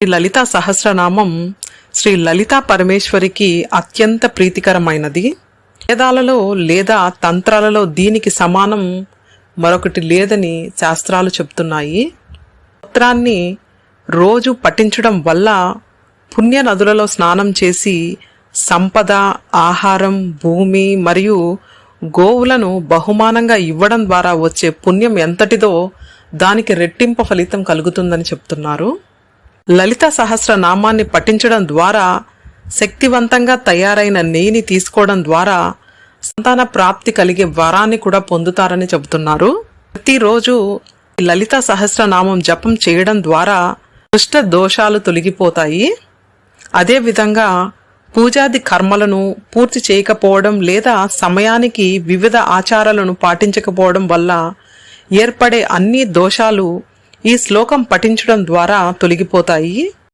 శ్రీ లలితా సహస్రనామం శ్రీ లలితా పరమేశ్వరికి అత్యంత ప్రీతికరమైనది. వేదాలలో లేదా తంత్రాలలో దీనికి సమానం మరొకటి లేదని శాస్త్రాలు చెప్తున్నాయి. స్తోత్రాన్ని రోజు పఠించడం వల్ల పుణ్య నదులలో స్నానం చేసి సంపద ఆహారం భూమి మరియు గోవులను బహుమానంగా ఇవ్వడం ద్వారా వచ్చే పుణ్యం ఎంతటిదో దానికి రెట్టింపు ఫలితం కలుగుతుందని చెప్తున్నారు. లలిత సహస్ర నామాన్ని పఠించడం ద్వారా శక్తివంతంగా తయారైన నెయ్యిని తీసుకోవడం ద్వారా సంతాన ప్రాప్తి కలిగే వరాన్ని కూడా పొందుతారని చెబుతున్నారు. ప్రతిరోజు లలిత సహస్రనామం జపం చేయడం ద్వారా దుష్ట దోషాలు తొలగిపోతాయి. అదేవిధంగా పూజాది కర్మలను పూర్తి చేయకపోవడం లేదా సమయానికి వివిధ ఆచారాలను పాటించకపోవడం వల్ల ఏర్పడే అన్ని దోషాలు ఈ శ్లోకం పఠించడం ద్వారా తొలగిపోతాయి.